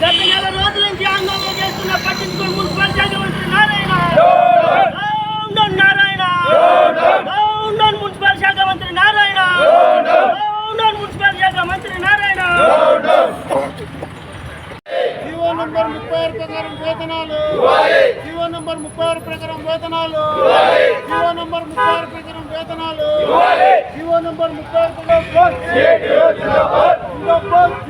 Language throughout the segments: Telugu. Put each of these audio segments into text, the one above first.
గత నెల రోజుల నుంచి ఆందోళన చేస్తున్న పట్టించుకుని మున్సిపల్ శాఖ మంత్రి Narayana. Down Narayana. Down municipal శాఖ మంత్రి నారాయణ. మున్సిపల్ శాఖ మంత్రి నారాయణ. జీవో నంబర్ ముప్పై ఆరు ప్రకారం వేతనాలు. జీవో నంబర్ ముప్పై ఆరు ప్రకారం వేతనాలు. జీవో నంబర్ ముప్పై ఆరు ప్రకారం వేతనాలు. జీవో నంబర్ ముప్పై ఆరు ప్రకారం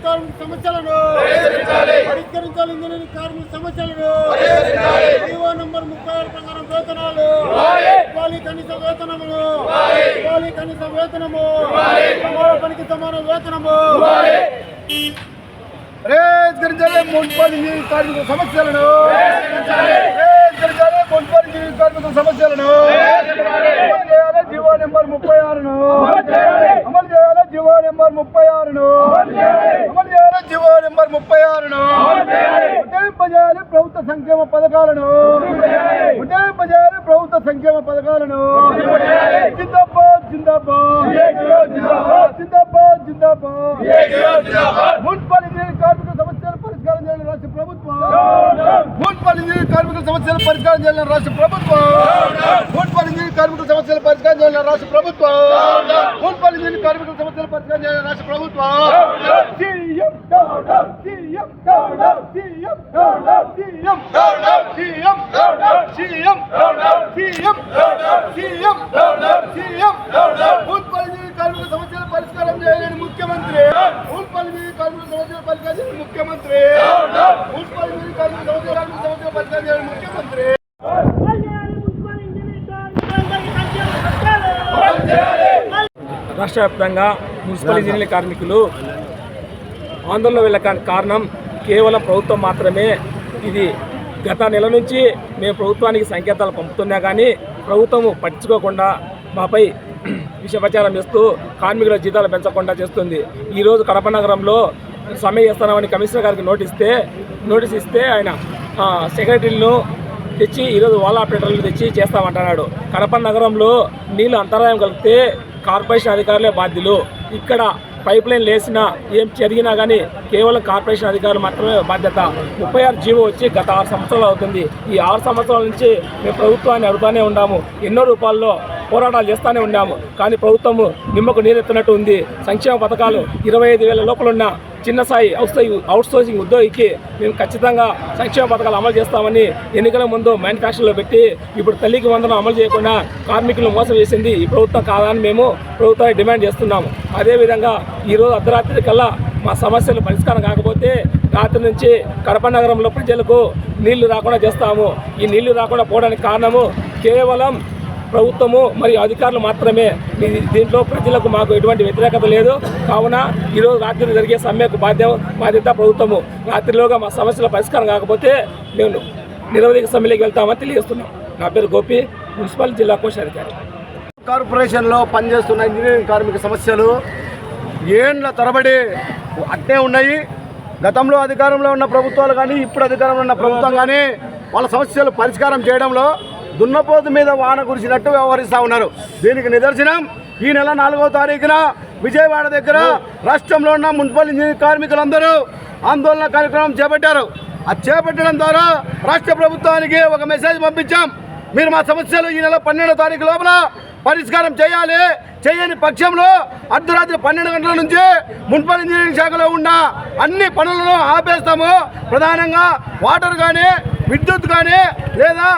Engineering కార్మిక సమస్యలను పరిష్కరించాలి. ఇంజనీరింగ్ కార్మిక సమస్యలను జీవో నంబర్ ముప్పై ఆరు ప్రకారం వేతనాలు ఇవ్వాలి. కనీస వేతనములు ఇవ్వాలి. కనీస వేతనము సమాన పనికి సమాన వేతనము రేస్కరించాలి మున్సిపల్ ఇంజనీరింగ్ కార్మిక సమస్యలను ఇంజనీరింగ్ కార్మిక సమస్యలను జీవో నెంబర్ ముప్పై ఆరును. అమలు చేయాలి. జీవో నెంబర్ ముప్పై ఆరును. అమలు చేయాలి. జీవో నెంబర్ ముప్పై ఆరును. ఉద్యోగింపజేయాలి ప్రభుత్వ సంక్షేమ పథకాలను. ఉద్యోగింపజేయాలి ప్రభుత్వ సంక్షేమ పథకాలను. జిందాబాద్ జిందాబాద్. జిందాబాద్ జిందాబాద్. మున్సిపల్ ఇంజనీరింగ్ కార్మికుల సమస్యల పరిష్కారం రాష్ట్ర ప్రభుత్వం. మున్సిపల్ ఇంజనీరింగ్ కార్మికుల సమస్యల పరిష్కారం చేయాలని రాష్ట్ర ప్రభుత్వం. కార్మికుల సమస్యల పరిష్కారం చేయాలని రాష్ట్ర ప్రభుత్వం. మున్పల్లి లేని కార్మికుల సమస్యల పరిష్కారం చేయాలని రాష్ట్ర ప్రభుత్వం. మున్పల్లి కార్మికుల సమస్యల పరిష్కారం చేయాలని ముఖ్యమంత్రి. కార్మికుల సమస్యల పరిష్కారం ముఖ్యమంత్రి. కార్మికుల సమస్యల పరిష్కారం చేయాలని ముఖ్యమంత్రి. రాష్ట్ర వ్యాప్తంగా మున్సిపల్ ఇంజనీరింగ్ కార్మికులు ఆందోళన వెళ్ళడానికి కారణం కేవలం ప్రభుత్వం మాత్రమే. ఇది గత నెల నుంచి మేము ప్రభుత్వానికి సంకేతాలు పంపుతున్నా కానీ ప్రభుత్వం పట్టించుకోకుండా మాపై విషప్రచారం చేస్తూ కార్మికుల జీతాలు పెంచకుండా చేస్తుంది. ఈరోజు కడప నగరంలో సమ్మె చేస్తున్నామని కమిషనర్ గారికి నోటీస్తే నోటీస్ ఇస్తే ఆయన సెక్రటరీలను తెచ్చి ఈరోజు ఓలా ఆపరేటర్లు తెచ్చి చేస్తామంటున్నాడు. కడప నగరంలో నీళ్ళు అంతరాయం కలిగితే కార్పొరేషన్ అధికారులే బాధ్యులు. ఇక్కడ పైప్ లైన్ లేసినా ఏం జరిగినా కానీ కేవలం కార్పొరేషన్ అధికారులు మాత్రమే బాధ్యత. ముప్పై ఆరు జీవో వచ్చి గత ఆరు సంవత్సరాలు అవుతుంది. ఈ ఆరు సంవత్సరాల నుంచి మేము ప్రభుత్వాన్ని అడుగుతూనే ఉన్నాము. ఎన్నో రూపాల్లో పోరాటాలు చేస్తూనే ఉన్నాము. కానీ ప్రభుత్వము నిమ్మకు నీరెత్తినట్టు ఉంది. సంక్షేమ పథకాలు ఇరవై ఐదు వేల లోపల ఉన్న చిన్న స్థాయి అవుట్ సోర్సింగ్ ఉద్యోగికి మేము ఖచ్చితంగా సంక్షేమ పథకాలు అమలు చేస్తామని ఎన్నికల ముందు మ్యానుఫ్యాక్చర్లో పెట్టి ఇప్పుడు తల్లికి వందనం అమలు చేయకుండా కార్మికులను మోసం చేసింది ఈ ప్రభుత్వం కాదని మేము ప్రభుత్వాన్ని డిమాండ్ చేస్తున్నాము. అదేవిధంగా ఈరోజు అర్ధరాత్రి కల్లా మా సమస్యలు పరిష్కారం కాకపోతే రాత్రి నుంచి కడప నగరంలో ప్రజలకు నీళ్ళు రాకుండా చేస్తాము. ఈ నీళ్ళు రాకుండా పోవడానికి కారణము కేవలం ప్రభుత్వము మరియు అధికారులు మాత్రమే దీంట్లో ప్రజలకు మాకు ఎటువంటి వ్యతిరేకత లేదు. కావున ఈరోజు రాత్రి జరిగే సమ్మెకు బాధ్య బాధ్యత ప్రభుత్వము. రాత్రిలోగా మా సమస్యల పరిష్కారం కాకపోతే మేము నిరవధిక సమ్మెలోకి వెళ్తామని తెలియజేస్తున్నాం. నా పేరు గోపి మున్సిపల్ జిల్లా కోశాధికారి. కార్పొరేషన్లో పనిచేస్తున్న ఇంజనీరింగ్ కార్మిక సమస్యలు ఏండ్ల తరబడి అట్టే ఉన్నాయి. గతంలో అధికారంలో ఉన్న ప్రభుత్వాలు కానీ ఇప్పుడు అధికారంలో ఉన్న ప్రభుత్వం కానీ వాళ్ళ సమస్యలు పరిష్కారం చేయడంలో దున్నపోతు మీద వాన కురిసినట్టు వ్యవహరిస్తూ ఉన్నారు. దీనికి నిదర్శనం ఈ నెల నాలుగవ తారీఖున విజయవాడ దగ్గర రాష్ట్రంలో ఉన్న మున్సిపల్ ఇంజనీరింగ్ కార్మికులందరూ ఆందోళన కార్యక్రమం చేపట్టారు. అది చేపట్టడం ద్వారా రాష్ట్ర ప్రభుత్వానికి ఒక మెసేజ్ పంపించాం. మీరు మా సమస్యలు ఈ నెల పన్నెండో తారీఖు లోపల పరిష్కారం చేయాలి. చేయని పక్షంలో అర్ధరాత్రి పన్నెండు గంటల నుంచి మున్సిపల్ ఇంజనీరింగ్ శాఖలో ఉన్న అన్ని పనులను ఆపేస్తాము. ప్రధానంగా వాటర్ కానీ విద్యుత్ కానీ లేదా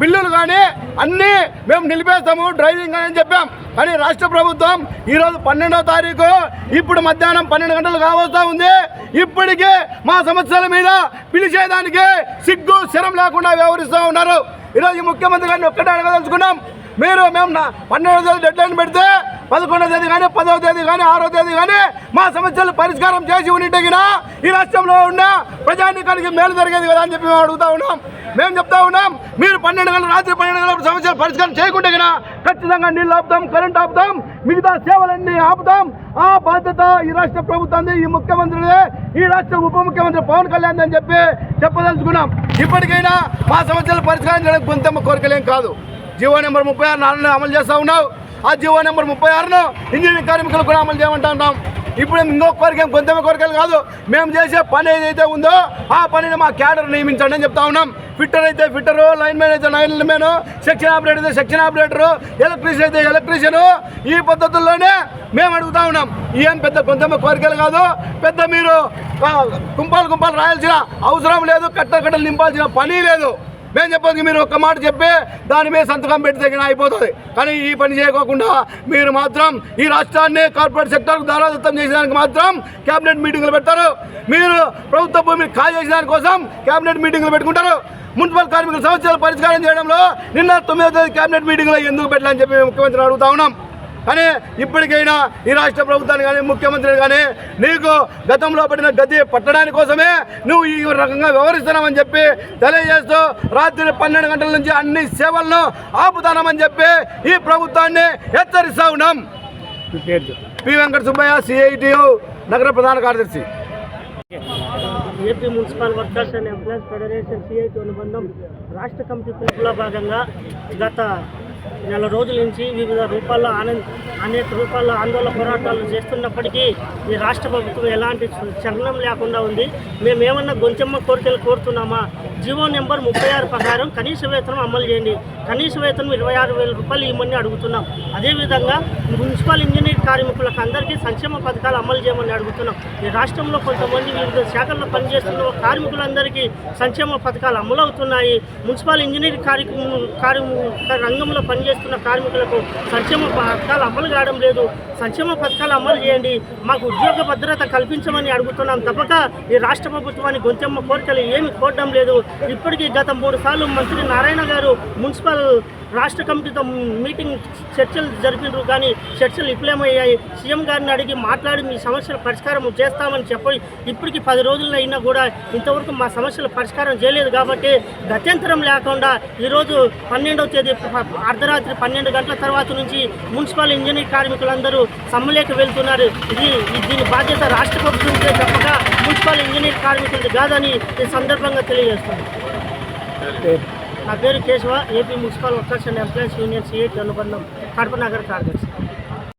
బిల్లులు కానీ అన్నీ మేము నిలిపేస్తాము డ్రైవింగ్ అని చెప్పాం. కానీ రాష్ట్ర ప్రభుత్వం ఈరోజు పన్నెండవ తారీఖు ఇప్పుడు మధ్యాహ్నం పన్నెండు గంటలు కావస్తా ఉంది. ఇప్పటికే మా సమస్యల మీద పిలిచేదానికి సిగ్గు శరం లేకుండా వ్యవహరిస్తూ ఉన్నారు. ఈరోజు ముఖ్యమంత్రి గారిని ఒక్కటే అడగదలుచుకున్నాం. మీరు మేము నా- పన్నెండవ తేదీ డెడ్ లైన్ పెడితే పదకొండవ తేదీ కానీ పదవ తేదీ కానీ ఆరో తేదీ కానీ మా సమస్యలు పరిష్కారం చేసి ఉండింటగినా ఈ రాష్ట్రంలో ఉన్న ప్రజానికానికి మేలు జరిగేది కదా అని చెప్పి మేము అడుగుతా ఉన్నాం. మేము చెప్తా ఉన్నాం మీరు పన్నెండు గంటల రాత్రి పన్నెండు గంటల సమస్యలు పరిష్కారం చేయకుండా ఖచ్చితంగా నీళ్ళు ఆపుతాం కరెంట్ ఆపుతాం మిగతా సేవలన్నీ ఆపుతాం. ఆ బాధ్యత ఈ రాష్ట్ర ప్రభుత్వం ఈ ముఖ్యమంత్రిదే ఈ రాష్ట్ర ఉప ముఖ్యమంత్రి పవన్ కళ్యాణ్ అని చెప్పి చెప్పదలుచుకున్నాం. ఇప్పటికైనా మా సమస్యలు పరిష్కారం చేయడానికి కొంత కోరికలేం కాదు. జీవో నెంబర్ ముప్పై ఆరు నాలుగు అమలు చేస్తూ ఉన్నావు. ఆ జీవో నెంబర్ ముప్పై ఆరును ఇంజనీరింగ్ కార్మికులు కూడా అమలు చేయమంటా ఉన్నాం. ఇప్పుడు ఇంకో కోరిక కొంతమంది కోరికలు కాదు. మేము చేసే పని ఏదైతే ఉందో ఆ పనిని మా క్యాడర్ నియమించండి అని చెప్తా ఉన్నాం. ఫిట్టర్ అయితే ఫిట్టరు లైన్ మ్యాన్ అయితే లైన్ మ్యాన్ సెక్షన్ ఆపరేటర్ అయితే సెక్షన్ ఆపరేటరు ఎలక్ట్రీషియన్ అయితే ఎలక్ట్రీషియన్. ఈ పద్ధతుల్లోనే మేము అడుగుతా ఉన్నాం. ఏం పెద్ద కొంతమంది కోరికలు కాదు. పెద్ద మీరు గుంపాలు గుంపాలు రాయాల్సిన అవసరం లేదు. కట్ట కట్టలు నింపాల్సిన పని లేదు. మేము చెప్పేది మీరు ఒక్క మాట చెప్పి దాని మీద సంతకం పెట్టి తగిన అయిపోతుంది. కానీ ఈ పని చేయకోకుండా మీరు మాత్రం ఈ రాష్ట్రాన్ని కార్పొరేట్ సెక్టర్కు దారాదత్తం చేసేదానికి మాత్రం కేబినెట్ మీటింగ్లు పెడతారు. మీరు ప్రభుత్వ భూమిని ఖాళీ చేసే దానికోసం కేబినెట్ మీటింగ్లు పెట్టుకుంటారు. మున్సిపల్ కార్మికుల సమస్యలు పరిష్కారం చేయడంలో నిన్న తొమ్మిదో తేదీ కేబినెట్ మీటింగ్లో ఎందుకు పెట్టాలని చెప్పి ముఖ్యమంత్రిని అడుగుతా ఉన్నాం. కానీ ఇప్పటికైనా ఈ రాష్ట్ర ప్రభుత్వాన్ని కానీ ముఖ్యమంత్రి కానీ నీకు గతంలో పడిన గతి పట్టడానికి కోసమే నువ్వు ఈ రకంగా వ్యవహరిస్తున్నామని చెప్పి తెలియజేస్తూ రాత్రి పన్నెండు గంటల నుంచి అన్ని సేవలను ఆపుతానమని చెప్పి ఈ ప్రభుత్వాన్ని హెచ్చరిస్తా ఉన్నాం. పి. వెంకట సుబ్బయ్య సిఐటియు నగర ప్రధాన కార్యదర్శి. AP municipal workers and employees federation CIT అనుబంధం రాష్ట్ర కమిటీ పిలుపులో భాగంగా గత నెల రోజుల నుంచి వివిధ రూపాల్లో ఆనంద్ అనేక రూపాల్లో ఆందోళన పోరాటాలు చేస్తున్నప్పటికీ ఈ రాష్ట్ర ప్రభుత్వం ఎలాంటి చలనం లేకుండా ఉంది. మేము ఏమన్నా గొంచెమ్మ కోరికలు కోరుతున్నామా? జీవో నెంబర్ ముప్పై ఆరు ప్రకారం కనీస వేతనం అమలు చేయండి. కనీస వేతనం ఇరవై ఆరు వేల రూపాయలు ఇవ్వమని అడుగుతున్నాం. అదేవిధంగా మున్సిపల్ ఇంజనీర్ కార్మికులకు అందరికీ సంక్షేమ పథకాలు అమలు చేయమని అడుగుతున్నాం. ఈ రాష్ట్రంలో కొంతమంది వివిధ శాఖల్లో పనిచేస్తున్న కార్మికులందరికీ సంక్షేమ పథకాలు అమలు అవుతున్నాయి మున్సిపల్ ఇంజనీర్ కార్యక్రమం కార్య రంగంలో పనిచేస్తున్న కార్మికులకు సంక్షేమ పథకాలు అమలు కావడం లేదు. సంక్షేమ పథకాలు అమలు చేయండి. మాకు ఉద్యోగ భద్రత కల్పించమని అడుగుతున్నాం తప్పక. ఈ రాష్ట్ర ప్రభుత్వాన్ని గొంతెమ్మ కోరికలు ఏమి కోరడం లేదు. ఇప్పటికీ గత మూడు సార్లు మంత్రి నారాయణ గారు మున్సిపల్ రాష్ట్ర కమిటీతో మీటింగ్ చర్చలు జరిపినారు. కానీ చర్చలు విఫలమయ్యాయి. సీఎం గారిని అడిగి మాట్లాడి మీ సమస్యల పరిష్కారం చేస్తామని చెప్పి ఇప్పటికి పది రోజులు అయినా కూడా ఇంతవరకు మా సమస్యల పరిష్కారం చేయలేదు కాబట్టి గత్యంతరం లేకుండా ఈరోజు పన్నెండవ తేదీ అర్ధరాత్రి పన్నెండు గంటల తర్వాత నుంచి మున్సిపల్ ఇంజనీర్ కార్మికులందరూ సమ్మెలోకి వెళ్తున్నారు. ఇది దీని బాధ్యత రాష్ట్ర ప్రభుత్వంతో తప్పక మున్సిపల్ ఇంజనీర్ కార్మికులది కాదని ఈ సందర్భంగా తెలియజేస్తాను నా పేరు Keshava AP municipal workers and employees union CIT అనుబంధం కడప నగర కార్యదర్శి.